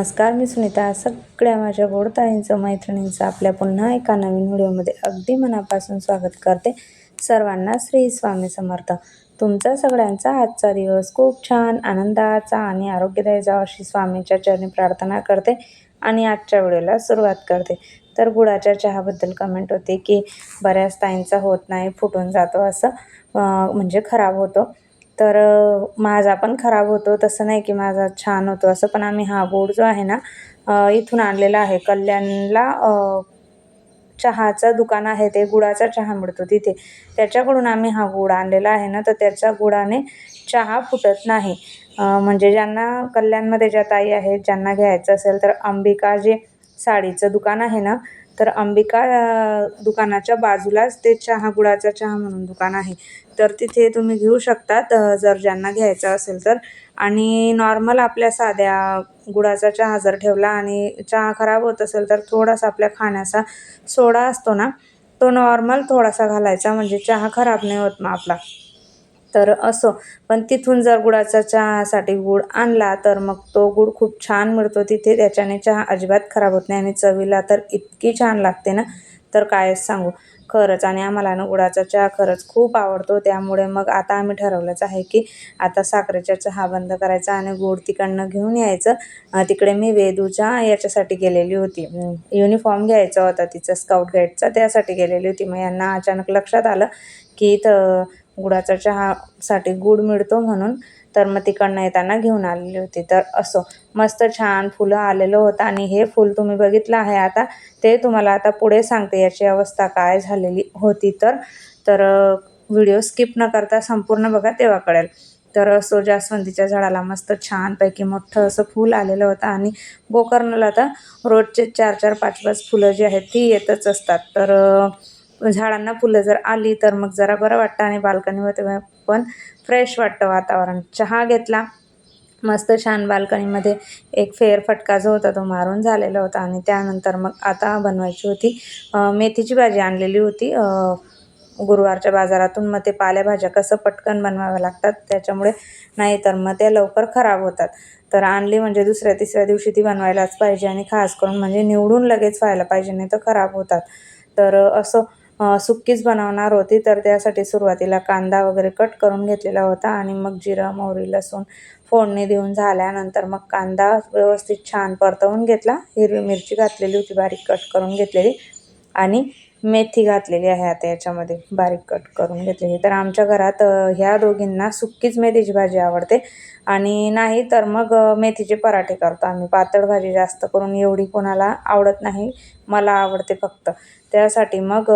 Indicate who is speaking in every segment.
Speaker 1: नमस्कार मी सुनीता. सगळ्या माझ्या गोडताईंचं मैत्रिणींचं आपल्या पुन्हा एका नवीन व्हिडिओमध्ये अगदी मनापासून स्वागत करते सर्वांना श्री स्वामी समर्थ. तुमचा सगळ्यांचा आजचा दिवस खूप छान आनंदाचा आणि आरोग्यदायी जावा अशी स्वामींच्या चरणी प्रार्थना करते आणि आजच्या व्हिडिओला सुरुवात करते. तर गुळाच्या चहाबद्दल कमेंट होते की बऱ्याच ताईंचा होत नाही फुटून जातो असं म्हणजे खराब होतो. तर माझा पण खराब होतो. तसं नाही की माझा छान होतो. असं पण आम्ही हा बोर्ड जो आहे ना इथून आणलेला आहे. कल्याणला चहाचं दुकान आहे ते गुळाचा चहा मिळतो तिथे. त्याच्याकडून आम्ही हा गुळ आणलेला आहे ना तर त्याच्या गुळाने चहा फुटत नाही. म्हणजे ज्यांना कल्याणमध्ये ज्या ताई आहेत ज्यांना घ्यायचं असेल तर अंबिका जे साडीचं दुकान आहे ना तर अंबिका दुकानाच्या बाजूलाच ते चहा गुळाचा चहा म्हणून दुकान आहे. तर तिथे तुम्ही घेऊ शकतात जर ज्यांना घ्यायचं असेल तर. आणि नॉर्मल आपल्या साध्या गुळाचा चहा जर ठेवला आणि चहा खराब होत असेल तर थोडासा आपल्या खाण्याचा सोडा असतो ना तो नॉर्मल थोडासा घालायचा म्हणजे चहा खराब नाही होत मग आपला. तर असो. पण तिथून जर गुळाचा चहासाठी गुळ आणला तर मग तो गुळ खूप छान मिळतो. तिथे त्याच्याने चहा अजिबात खराब होत नाही आणि चवीला तर इतकी छान लागते ना? तर कायच सांगू? खरंच आणि आम्हाला ना गुळाचा चहा खरंच खूप आवडतो. त्यामुळे मग आता आम्ही ठरवलंच आहे की आता साखरेचा चहा बंद करायचा आणि गोड तिकडनं घेऊन यायचं. तिकडे मी वेदूच्या याच्यासाठी गेलेली होती. युनिफॉर्म घ्यायचा होता तिचा स्काउट गाईडचा त्यासाठी गेलेली होती. मग यांना अचानक लक्षात आलं की इथं गुळाचा चहासाठी गुड मिळतो म्हणून तर मग तिकडनं येताना घेऊन आलेली होती. तर असो मस्त छान फुलं आलेलं होतं आणि हे फुल तुम्ही बघितलं आहे आता ते तुम्हाला आता पुढे सांगते याची अवस्था काय झालेली होती तर. तर व्हिडिओ स्किप न करता संपूर्ण बघा तेव्हा कळेल. तर असो जास्वंदीच्या झाडाला मस्त छानपैकी मोठं असं फूल आलेलं होतं आणि गोकर्णला तर रोजचे चार चार पाच पाच फुलं जी आहेत ती येतच असतात. तर झाडांना फुलं जर आली तर मग जरा बरं वाटतं आणि बाल्कनीमध्ये पण फ्रेश वाटतं वातावरण. चहा घेतला. मस्त छान बाल्कनीमध्ये एक फेरफटका जो होता तो मारून झालेला होता आणि त्यानंतर मग आता बनवायची होती. मेथीची भाजी आणलेली होती. गुरुवारच्या बाजारातून मग ते पालेभाज्या कसं पटकन बनवाव्या लागतात त्याच्यामुळे नाही तर मग त्या लवकर खराब होतात. तर आणली म्हणजे दुसऱ्या तिसऱ्या दिवशी ती बनवायलाच पाहिजे आणि खास करून म्हणजे निवडून लगेच व्हायला पाहिजे नाही तर खराब होतात. तर असं सुक्कीच बनवणार होती तर त्यासाठी सुरुवातीला कांदा वगैरे कट करून घेतलेला होता आणि मग जिरं मोहरी लसूण फोडणी देऊन झाल्यानंतर मग कांदा व्यवस्थित छान परतवून घेतला. हिरवी मिरची घातलेली होती बारीक कट करून घेतलेली. आणि मेथी घातलेली आहे आता याच्यामध्ये. बारीक कट करून घेतलेली. तर आमच्या घरात ह्या दोघींना सुक्कीच मेथीची भाजी आवडते. आणि नाही तर मग मेथीचे पराठे करतो आम्ही. पातळ भाजी जास्त करून एवढी कोणाला आवडत नाही. मला आवडते फक्त. त्यासाठी मग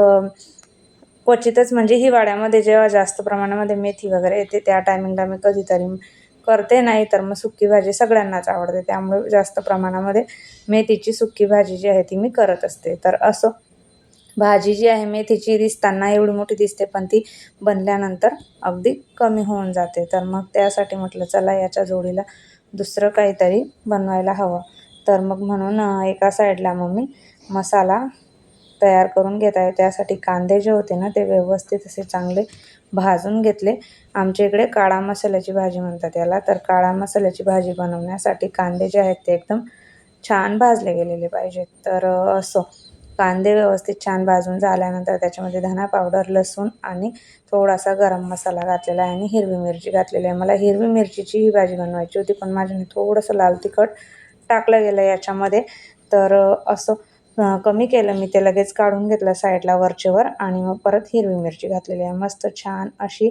Speaker 1: क्वचितच म्हणजे हिवाळ्यामध्ये जेव्हा जास्त प्रमाणामध्ये मेथी वगैरे येते त्या टायमिंगला मी कधीतरी करते. नाही तर मग सुकी भाजी सगळ्यांनाच आवडते. त्यामुळे जास्त प्रमाणामध्ये मेथीची सुकी भाजी जी आहे ती मी करत असते. तर असं भाजी जी आहे मेथीची दिसताना एवढी मोठी दिसते पण ती बनल्यानंतर अगदी कमी होऊन जाते. तर मग त्यासाठी म्हटलं चला याच्या जोडीला दुसरं काहीतरी बनवायला हवं. तर मग म्हणून एका साईडला मग मी मसाला तयार करून घेत आहे. त्यासाठी कांदे जे होते ना ते व्यवस्थित असे चांगले भाजून घेतले. आमच्या इकडे काळा मसाल्याची भाजी म्हणतात याला. तर काळा मसाल्याची भाजी बनवण्यासाठी कांदे जे आहेत ते एकदम छान भाजले गेलेले पाहिजेत. तर असं असो. कांदे व्यवस्थित छान भाजून झाल्यानंतर त्याच्यामध्ये धना पावडर लसूण आणि थोडासा गरम मसाला घातलेला आहे आणि हिरवी मिरची घातलेली आहे. मला हिरवी मिरचीची ही भाजी बनवायची होती पण माझ्याने थोडंसं लाल तिखट टाकलं गेलं याच्यामध्ये. तर असं कमी केलं मी ते लगेच काढून घेतलं साईडला वरचेवर आणि मग परत हिरवी मिरची घातलेली आहे. मस्त छान अशी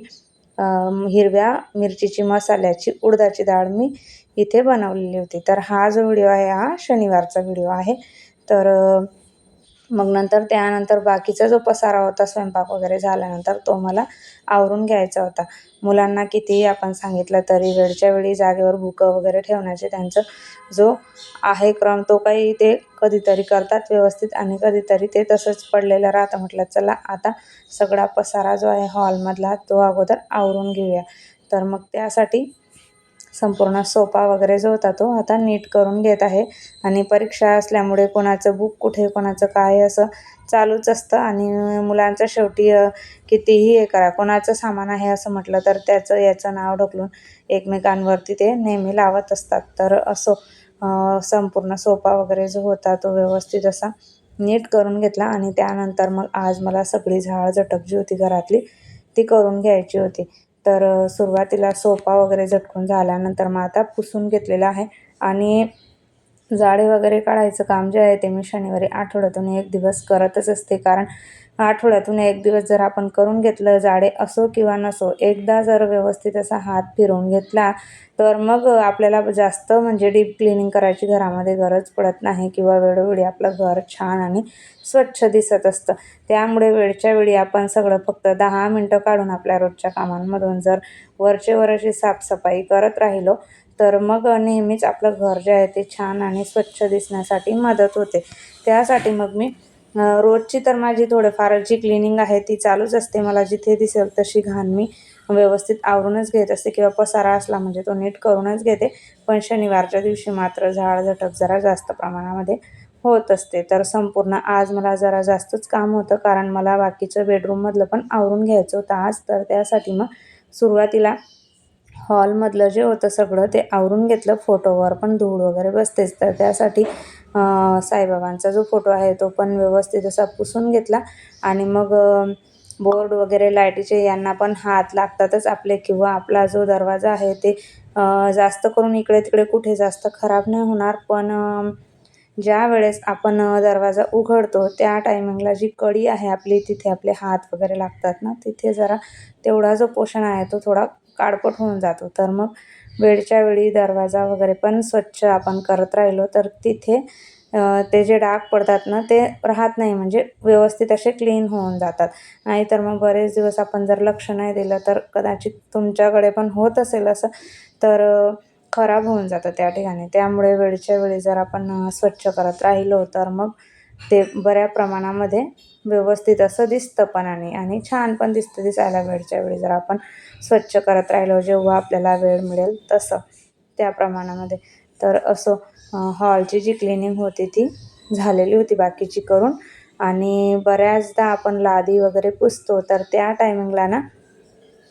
Speaker 1: हिरव्या मिरचीची मसाल्याची उडदाची डाळ मी इथे बनवलेली होती. तर हा जो व्हिडिओ आहे हा शनिवारचा व्हिडिओ आहे. तर मग नंतर त्यानंतर बाकीचा जो पसारा होता स्वयंपाक वगैरे झाल्यानंतर तो मला आवरून घ्यायचा होता. मुलांना कितीही आपण सांगितलं तरी वेळच्या वेळी जागेवर बुकं वगैरे ठेवण्याचे त्यांचं जो आहे क्रम तो काही ते कधीतरी करतात व्यवस्थित आणि कधीतरी ते तसंच पडलेलं राहतं. म्हटलं चला आता सगळा पसारा जो आहे हॉलमधला तो अगोदर आवरून घेऊया. तर मग त्यासाठी संपूर्ण सोपा वगैरे जो होता तो आता नीट करून घेत आहे. आणि परीक्षा असल्यामुळे कोणाचं बुक कुठे कोणाचं काय असं चालूच असतं. आणि मुलांचं शेवटी कितीही हे करा कोणाचं सामान आहे असं म्हटलं तर त्याचं याचं नाव ढकलून एकमेकांवरती ते नेहमी लावत असतात. तर असो संपूर्ण सोपा वगैरे जो होता तो व्यवस्थित असा नीट करून घेतला. आणि त्यानंतर मग आज मला सगळी झाड झटक जी होती घरातली ती करून घ्यायची होती. तर सुरुवातीला सोफा वगैरे झटकून झाल्यानंतर मग आता पुसून घेतलेला आहे. आणि जाळे वगैरे काढायचं काम जे आहे ते मी शनिवारी आठवड्यातून एक दिवस करतच असते. कारण आठवड्यातून एक दिवस जर आपण करून घेतलं जाडे असो किंवा नसो एकदा जर व्यवस्थित असा हात फिरवून घेतला तर मग आपल्याला जास्त म्हणजे डीप क्लिनिंग करायची घरामध्ये गरज पडत नाही किंवा वेळोवेळी आपलं घर छान आणि स्वच्छ दिसत असतं. त्यामुळे वेळच्या वेळी आपण सगळं फक्त दहा मिनटं काढून आपल्या रोजच्या कामांमधून जर वरचे वर अशी साफसफाई करत राहिलो तर मग नेहमीच आपलं घर जे आहे ते छान आणि स्वच्छ दिसण्यासाठी मदत होते. त्यासाठी मग मी रोजची तर माझी थोडंफार जी क्लिनिंग आहे ती चालूच असते. मला जिथे दिसेल तशी घाण मी व्यवस्थित आवरूनच घेत असते किंवा पसारा असला म्हणजे तो नीट करूनच घेते. पण शनिवारच्या दिवशी मात्र झाड झटक जरा जास्त प्रमाणामध्ये होत असते. तर संपूर्ण आज मला जरा जास्तच काम होतं कारण मला बाकीचं बेडरूममधलं पण आवरून घ्यायचं होतं आज. तर त्यासाठी मग सुरुवातीला हॉलमधलं जे होतं सगळं ते आवरून घेतलं. फोटोवर पण धूळ वगैरे बसतेच. तर त्यासाठी साईबाबांचा जो फोटो आहे तो पण व्यवस्थित असा पुसून घेतला. आणि मग बोर्ड वगैरे लाईटीचे यांना पण हात लागतातच आपले किंवा आपला जो दरवाजा आहे ते जास्त करून इकडे तिकडे कुठे जास्त खराब नाही होणार. पण ज्या वेळेस आपण दरवाजा उघडतो त्या टायमिंगला जी कडी आहे आपली तिथे आपले हात वगैरे लागतात ना तिथे जरा तेवढा जो पोषण आहे तो थोडा काळपट होऊन जातो. तर मग वेळच्या वेळी दरवाजा वगैरे पण स्वच्छ आपण करत राहिलो तर तिथे ते जे डाग पडतात ना ते राहत नाही. म्हणजे व्यवस्थित असे क्लीन होऊन जातात. नाहीतर मग बरेच दिवस आपण जर लक्ष नाही दिलं तर कदाचित तुमच्याकडे पण होत असेल असं तर खराब होऊन जातं त्या ठिकाणी. त्यामुळे वेळच्या वेळी जर आपण स्वच्छ करत राहिलो तर मग ते बऱ्या प्रमाणामध्ये व्यवस्थित असं दिसतं पण आणि आणि छान पण दिसतं दिसायला वेळच्या वेळी. जर आपण स्वच्छ करत राहिलो जेव्हा आपल्याला वेळ मिळेल तसं त्या प्रमाणामध्ये. तर असं हॉलची जी क्लिनिंग होती ती झालेली होती बाकीची करून. आणि बऱ्याचदा आपण लादी वगैरे पुसतो तर त्या टायमिंगला ना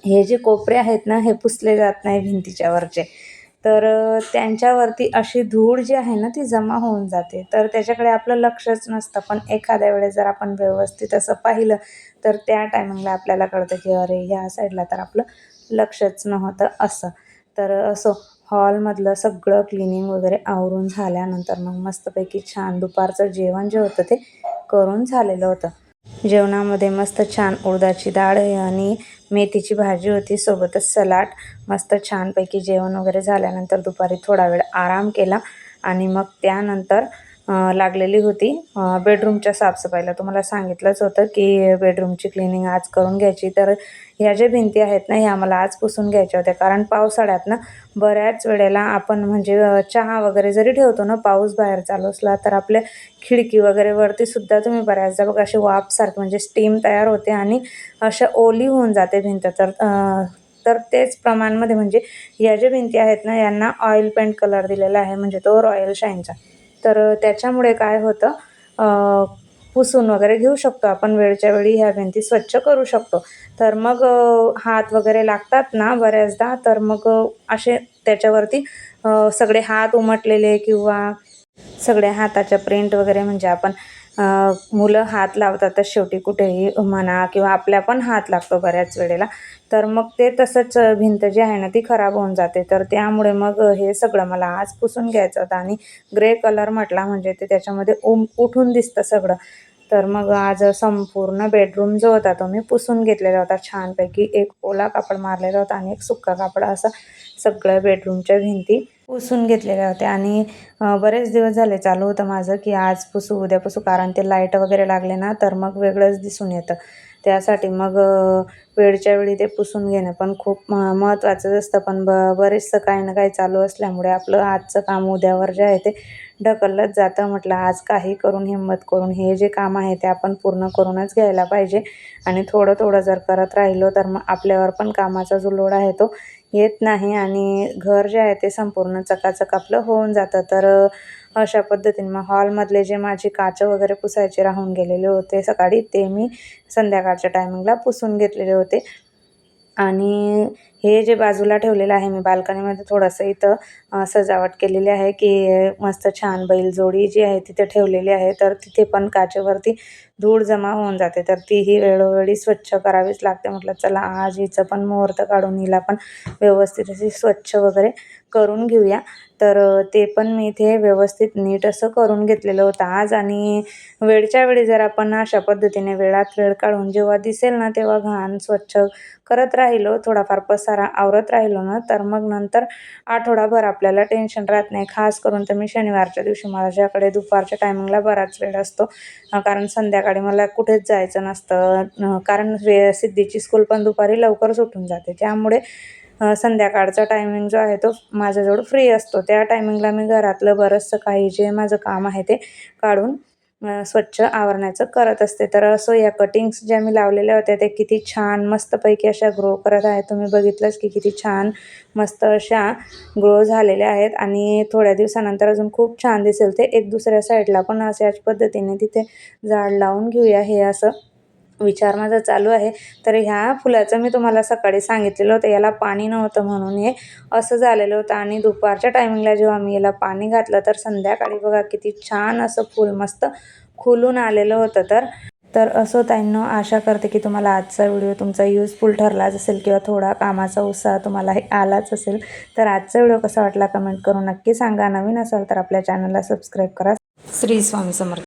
Speaker 1: हे जे कोपरे आहेत ना हे पुसले जात नाही भिंतीच्या वरचे. तर त्यांच्यावरती अशी धूळ जी आहे ना ती जमा होऊन जाते. तर त्याच्याकडे आपलं लक्षच नसतं. पण एखाद्या वेळेस जर आपण व्यवस्थित असं पाहिलं तर त्या टायमिंगला आपल्याला कळतं की अरे ह्या साईडला तर आपलं लक्षच नव्हतं असं. तर असो हॉलमधलं सगळं क्लिनिंग वगैरे आवरून झाल्यानंतर मग मस्तपैकी छान दुपारचं जेवण जे होतं ते करून झालेलं होतं. जेवणामध्ये मस्त छान उडदाची डाळ आणि मेथीची भाजी होती सोबतच सलाड. मस्त छानपैकी जेवण वगैरे झाल्यानंतर दुपारी थोडा वेळ आराम केला आणि मग त्यानंतर लागलेली होती. बेडरूमच्या साफसफाईला. तुम्हाला सांगितलंच होतं की बेडरूमची क्लिनिंग आज करून घ्यायची. तर ह्या ज्या भिंती आहेत ना ह्या मला आज पुसून घ्यायच्या होत्या. कारण पावसाळ्यात ना बऱ्याच वेळेला आपण म्हणजे चहा वगैरे जरी ठेवतो ना पाऊस बाहेर चालू असला तर आपल्या खिडकी वगैरे वरती सुद्धा तुम्ही बऱ्याचदा बघा अशी वाफसारखी म्हणजे स्टीम तयार होते आणि अशा ओली होऊन जाते भिंत. तर तर तेच प्रमाणमध्ये म्हणजे या ज्या भिंती आहेत ना यांना ऑइल पेंट कलर दिलेला आहे. म्हणजे तो रॉयल शाईनचा तर त्याच्यामुळे काय होतं पुसून वगैरे घेऊ शकतो आपण वेळच्या वेळी ह्या भिंती स्वच्छ करू शकतो. तर मग हात वगैरे लागतात ना बऱ्याचदा तर मग असे त्याच्यावरती सगळे हात उमटलेले किंवा सगळ्या हाताच्या प्रिंट वगैरे म्हणजे आपण मुलं हात लावतातच शेवटी कुठेही म्हणा किंवा आपल्या पण हात लागतो बऱ्याच वेळेला. तर मग ते तसंच भिंत जी आहे ना ती खराब होऊन जाते. तर त्यामुळे मग हे सगळं मला आज पुसून घ्यायचं होतं आणि ग्रे कलर म्हटला म्हणजे ते त्याच्यामध्ये उम उठून दिसतं सगळं. तर मग आज संपूर्ण बेडरूम जो होता तो मी पुसून घेतलेला होता छानपैकी. एक ओला कापड मारलेला होता आणि एक सुक्का कापड असा सगळ्या बेडरूमच्या भिंती. पुसून घेतलेल्या होत्या. आणि बरेच दिवस झाले चालू होतं माझं की आज पुसू उद्या पुसू कारण ते लाइट वगैरे लागले ना तर मग वेगळंच दिसून येतं. त्यासाठी मग वेळच्या वेळी ते पुसून घेणं पण खूप म महत्त्वाचंच असतं. पण ब बरेचसं काही ना काही चालू असल्यामुळे आपलं आजचं काम उद्यावर जे आहे ते ढकललंच जातं. म्हटलं आज काही करून हिंमत करून हे जे काम आहे ते आपण पूर्ण करूनच घ्यायला पाहिजे. आणि थोडं थोडं जर करत राहिलो तर मग आपल्यावर पण कामाचा जो लोड आहे तो येत नाही आणि घर जे आहे ते संपूर्ण चकाचक आपलं होऊन जातं. तर अशा पद्धतीने मग हॉलमधले जे माझे काचं वगैरे पुसायचे राहून गेलेले होते सकाळी ते मी संध्याकाळच्या टायमिंगला पुसून घेतलेले होते. आणि हे जे बाजूला ठेवलेलं आहे मी बाल्कनीमध्ये थोडंसं इथं सजावट केलेली आहे की मस्त छान बैलजोडी जी आहे तिथे ठेवलेली आहे तर तिथे पण काचेवरती धूळ जमा होऊन जाते. तर तीही वेळोवेळी स्वच्छ करावीच लागते. म्हटलं चला आज हिचं पण मुहूर्त काढून हिला पण व्यवस्थित अशी स्वच्छ वगैरे करून घेऊया. तर ते पण मी इथे व्यवस्थित नीट असं करून घेतलेलं होतं आज आणि वेळच्या वेळी जर आपण अशा पद्धतीने वेळात वेळ काढून जेव्हा दिसेल ना तेव्हा घाण स्वच्छ करत राहिलो थोडाफार पसारा आवरत राहिलो ना तर मग नंतर आठवडाभर आपल्याला टेन्शन राहत नाही. खास करून तर मी शनिवारच्या दिवशी माझ्याकडे दुपारच्या टायमिंगला बराच वेळ असतो कारण संध्याकाळी मला कुठेच जायचं नसतं कारण वे सिद्धीची स्कूल पण दुपारी लवकर सुटून जाते. त्यामुळे संध्याकाळचा टायमिंग जो आहे तो माझ्याजवळ फ्री असतो. त्या टायमिंगला मी घरातलं बरंचसं काही जे माझं काम आहे ते काढून स्वच्छ आवरण्याचं करत असते. तर असं या कटिंग्स ज्या मी लावलेल्या होत्या त्या किती छान मस्तपैकी अशा ग्रो करत आहेत. तुम्ही बघितलंच की किती छान मस्त अशा ग्रो झालेल्या आहेत. आणि थोड्या दिवसानंतर अजून खूप छान दिसेल ते एक दुसऱ्या साईडला पण अशाच पद्धतीने तिथे झाड लावून घेऊया हे असं विचार माझा चालू आहे तर ह्या फुलाचं मी तुम्हाला सकाळी सांगितलेलं होतं याला पाणी नव्हतं म्हणून हे असं झालेलं होतं. आणि दुपारच्या टायमिंगला जेव्हा मी याला पाणी घातलं तर संध्याकाळी बघा किती छान असं फूल मस्त खुलून आलेलं होतं. तर तर असं ताईंनो आशा करते की तुम्हाला आजचा व्हिडिओ तुमचा यूजफुल ठरलाच असेल किंवा थोडा कामाचा उत्साह तुम्हाला हे आलाच असेल तर आजचा व्हिडिओ कसा वाटला कमेंट करून नक्की सांगा. नवीन असाल तर आपल्या चॅनलला सबस्क्राईब करा. श्री स्वामी समर्थ.